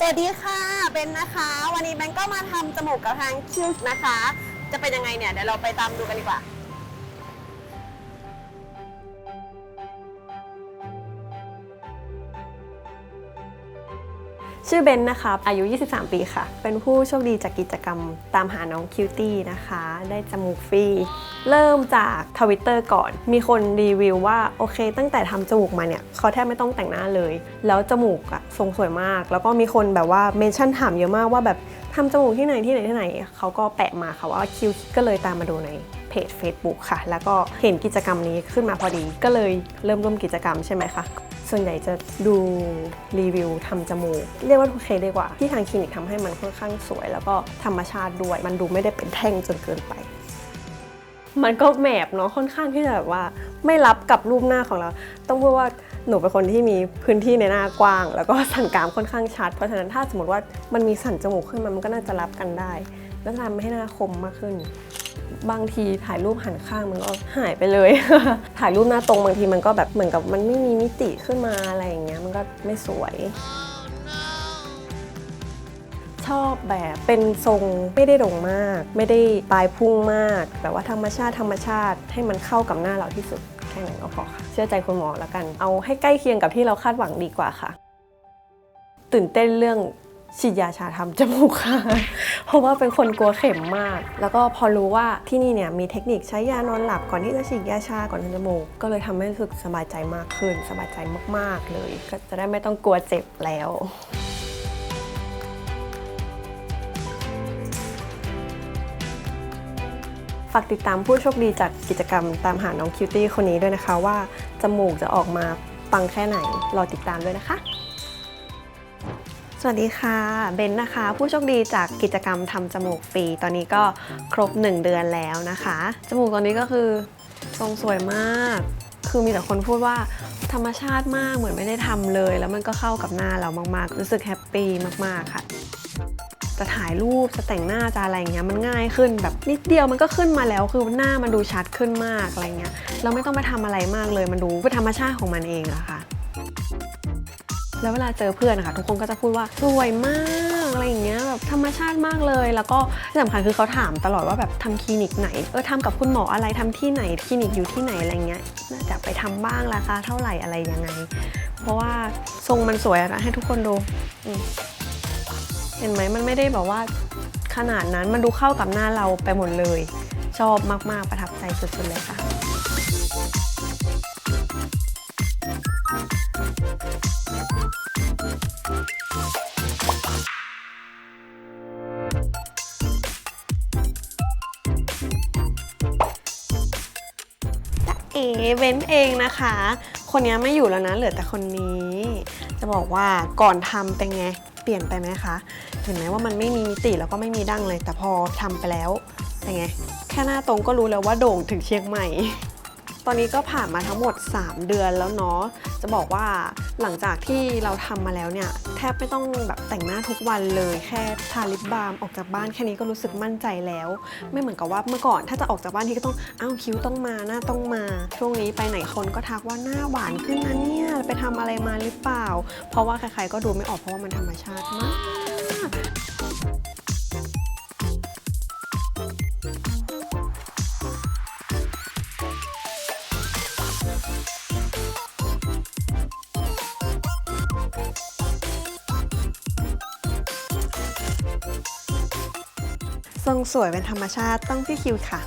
สวัสดีค่ะเบนนะคะ วันนี้แบนก็มาทำจมูกกับทางคิวนะคะ จะเป็นยังไงเนี่ยเดี๋ยวเราไปตามดูกันดีกว่า ชื่อเบนนะคะ อายุ 23 ปีค่ะ เป็นผู้โชคดีจากกิจกรรมตามหาน้องคิวตี้นะคะ ได้จมูกฟรี เริ่มจากทวิตเตอร์ก่อน มีคนรีวิวว่าโอเค ตั้งแต่ทำจมูกมาเนี่ยเขาแทบไม่ต้องแต่งหน้าเลย แล้วจมูกอะทรงสวยมาก แล้วก็มีคนแบบว่าเมนชั่นถามเยอะมากว่าแบบทำจมูกที่ไหนที่ไหนที่ไหน เขาก็แปะมาค่ะว่าคิวก็เลยตามมาดูในเพจ Facebook ค่ะ แล้วก็เห็นกิจกรรมนี้ขึ้นมาพอดี ก็เลยเริ่มร่วมกิจกรรมใช่ไหมคะ ส่วนใหญ่จะดูรีวิวทำจมูก เรียกว่าทุกเคสดีกว่า ที่ทางคลินิกทำให้มันค่อนข้างสวย แล้วก็ธรรมชาติด้วย มันดูไม่ได้เป็นแท่งจนเกินไป มันก็แมบเนาะค่อนข้างที่จะแบบว่าไม่รับกับรูปหน้าของเรา ต้องพูดว่าหนูเป็นคนที่มีพื้นที่ในหน้ากว้าง แล้วก็สันกรามค่อนข้างชัด เพราะฉะนั้นถ้าสมมติว่ามันมีสันจมูกขึ้นมามันก็น่าจะรับกันได้ แล้วทำให้หน้าคมมากขึ้น บางทีถ่ายรูปหันข้างมันก็หายไปเลย ถ่ายรูปหน้าตรงบางทีมันก็แบบเหมือนกับมันไม่มีมิติขึ้นมาอะไรอย่างเงี้ยมันก็ไม่สวยชอบแบบเป็นทรงไม่ได้โด่งมาก ไม่ได้ปลายพุ่งมาก แบบว่าธรรมชาติธรรมชาติให้มันเข้ากับหน้าเราที่สุดแค่นั้นก็พอค่ะ เชื่อใจคุณหมอแล้วกัน เอาให้ใกล้เคียงกับที่เราคาดหวังดีกว่าค่ะ ตื่นเต้นเรื่อง ฉีดยาชาทำจมูกค่ะ เพราะว่าเป็นคนกลัวเข็มมาก แล้วก็พอรู้ว่าที่นี่เนี่ยมีเทคนิคใช้ยานอนหลับก่อนที่จะฉีดยาชาก่อนทำจมูก ก็เลยทำให้รู้สึกสบายใจมากขึ้น สบายใจมากๆเลย ก็จะได้ไม่ต้องกลัวเจ็บแล้วฝากติดตามผู้โชคดีจากกิจกรรมตามหาน้องคิวตี้คนนี้ด้วยนะคะว่าจมูกจะออกมาปังแค่ไหน รอติดตามด้วยนะคะ วัสดีค่ะเบนนะคะ ผู้โชคดีจากกิจกรรมทำจมูกฟรีตอนนี้ก็ครบ 1 เดือนแล้วนะคะ จมูกตอนนี้ก็คือทรงสวยมาก คือมีแต่คนพูดว่าธรรมชาติมากเหมือนไม่ได้ทำเลย แล้วมันก็เข้ากับหน้าเรามากๆ รู้สึกแฮปปี้มากๆค่ะจะถ่ายรูปจะแต่งหน้าจะอะไรเงี้ยมันง่ายขึ้นแบบนิดเดียวมันก็ขึ้นมาแล้วคือหน้ามันดูชัดขึ้นมากอะไรเงี้ยเราไม่ต้องไปทำอะไรมากเลยมันดูเป็นธรรมชาติของมันเองอะค่ะ แล้วเวลาเจอเพื่อนนะคะทุกคนก็จะพูดว่าสวยมากอะไรอย่างเงี้ยแบบธรรมชาติมากเลย แล้วก็ที่สำคัญคือเขาถามตลอดว่าแบบทำคลินิกไหนเออทำกับคุณหมออะไรทำที่ไหนคลินิกอยู่ที่ไหนอะไรเงี้ยน่าจะไปทำบ้างราคาเท่าไหร่อะไรยังไง เพราะว่าทรงมันสวยนะให้ทุกคนดูเห็นไหมมันไม่ได้แบบว่าขนาดนั้นมันดูเข้ากับหน้าเราไปหมดเลย ชอบมากๆประทับใจสุดๆเลยค่ะ เอเว้นเองนะคะ คนนี้ไม่อยู่แล้วนะเหลือแต่คนนี้ จะบอกว่าก่อนทำเป็นไง เปลี่ยนไปไหมคะ เห็นไหมว่ามันไม่มีมิติแล้วก็ไม่มีดั้งเลย แต่พอทำไปแล้วเป็นไง แค่หน้าตรงก็รู้แล้วว่าโด่งถึงเชียงใหม่ ตอนนี้ก็ผ่านมาทั้งหมด 3 เดือนแล้วเนาะจะบอกว่า หลังจากที่เราทำมาแล้วเนี่ยแทบไม่ต้องแบบแต่งหน้าทุกวันเลยแค่ทาลิปบาล์มออกจากบ้านแค่นี้ก็รู้สึกมั่นใจแล้ว ไม่เหมือนกับว่าเมื่อก่อนถ้าจะออกจากบ้านที่ก็ต้องอ้าวคิ้วต้องมาหน้าต้องมา ช่วงนี้ไปไหนคนก็ทักว่าหน้าหวานขึ้นนะเนี่ยไปทำอะไรมาหรือเปล่า เพราะว่าใครๆก็ดูไม่ออกเพราะว่ามันธรรมชาติมาก ทรงสวยเป็นธรรมชาติต้องพี่คิวค่ะ